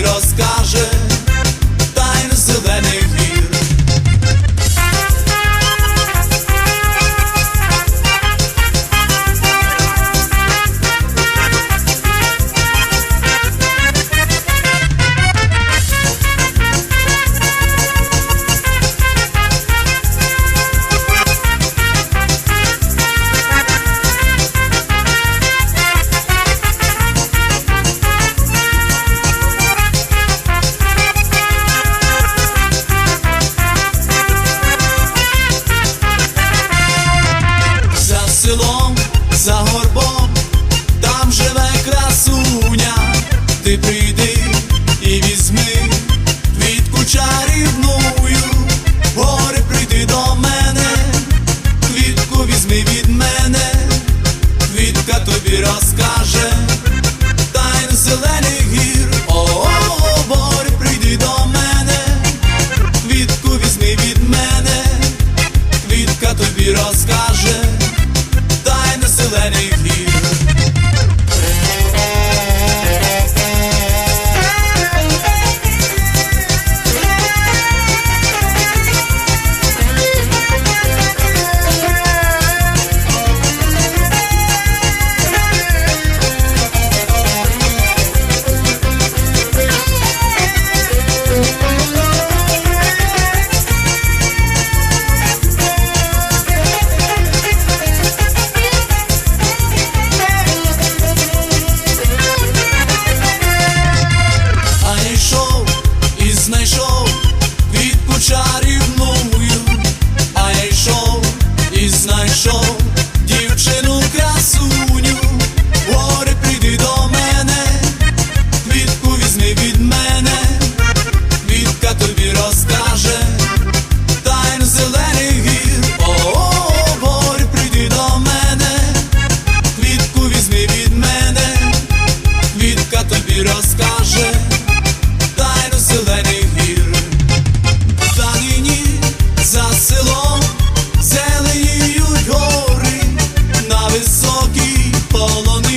rozkaże. ти прийди і візьми квітку чарівною, горе прийди до мене, квітку візьми від мене, квітка тобі розкаже.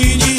нині